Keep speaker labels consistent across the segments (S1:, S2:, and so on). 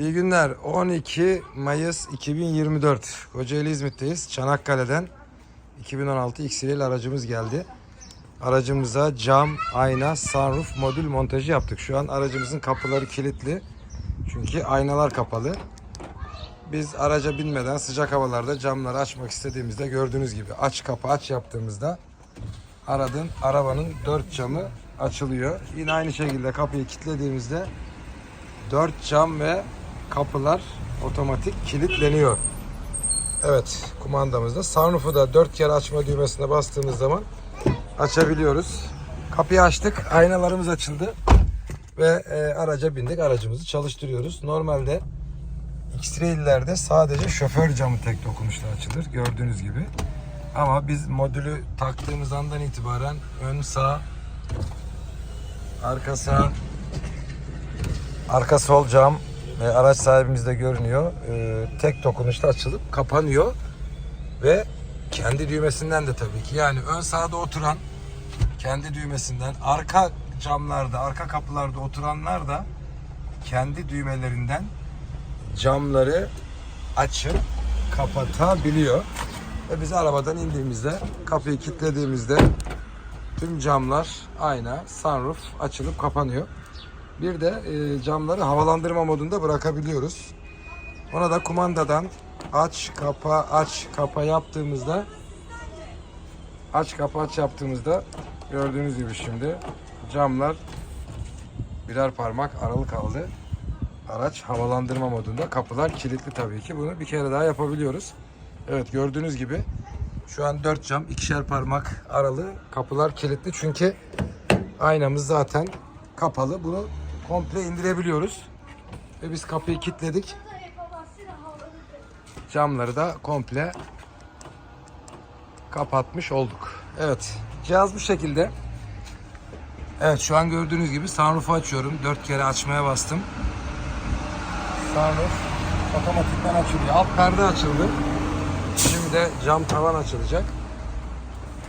S1: İyi günler. 12 Mayıs 2024. Kocaeli İzmit'teyiz. Çanakkale'den 2016 X-Rail aracımız geldi. Aracımıza cam, ayna, sunroof modül montajı yaptık. Şu an aracımızın kapıları kilitli. Çünkü aynalar kapalı. Biz araca binmeden sıcak havalarda camları açmak istediğimizde gördüğünüz gibi aç kapı aç yaptığımızda aradın arabanın dört camı açılıyor. Yine aynı şekilde kapıyı kilitlediğimizde dört cam ve kapılar otomatik kilitleniyor. Evet kumandamızda. Sunroof'u da dört kere açma düğmesine bastığımız zaman açabiliyoruz. Kapıyı açtık. Aynalarımız açıldı. Ve e, araca bindik. Aracımızı çalıştırıyoruz. Normalde X-Rail'lerde sadece şoför camı tek dokunuşla açılır. Gördüğünüz gibi. Ama biz modülü taktığımız andan itibaren ön sağ, arka sağ, arka sol cam ve araç sahibimizde görünüyor. Ee, tek dokunuşla açılıp kapanıyor ve kendi düğmesinden de tabii ki. Yani ön sağda oturan kendi düğmesinden, arka camlarda, arka kapılarda oturanlar da kendi düğmelerinden camları açıp kapatabiliyor. Ve biz arabadan indiğimizde, kapıyı kilitlediğimizde tüm camlar ayna, sunroof açılıp kapanıyor. Bir de e, camları havalandırma modunda bırakabiliyoruz. Ona da kumandadan aç kapa aç kapa yaptığımızda aç kapa aç yaptığımızda gördüğünüz gibi şimdi camlar birer parmak aralık aldı. Araç havalandırma modunda. Kapılar kilitli tabii ki. Bunu bir kere daha yapabiliyoruz. Evet gördüğünüz gibi şu an dört cam ikişer parmak aralı. Kapılar kilitli çünkü aynamız zaten kapalı. Bunu komple indirebiliyoruz. Ve biz kapıyı kilitledik. Camları da komple kapatmış olduk. Evet. Cihaz bu şekilde. Evet şu an gördüğünüz gibi sunroof'u açıyorum. Dört kere açmaya bastım. Sunroof otomatikten açılıyor. Alt perde açıldı. Şimdi de cam tavan açılacak.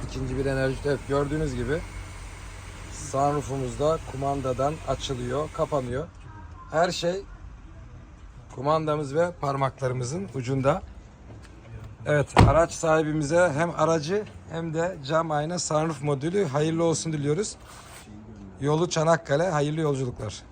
S1: İkinci bir enerji. Evet gördüğünüz gibi sunroofumuzda kumandadan açılıyor, kapanıyor. Her şey kumandamız ve parmaklarımızın ucunda. Evet araç sahibimize hem aracı hem de cam ayna sunroof modülü hayırlı olsun diliyoruz. Yolu Çanakkale hayırlı yolculuklar.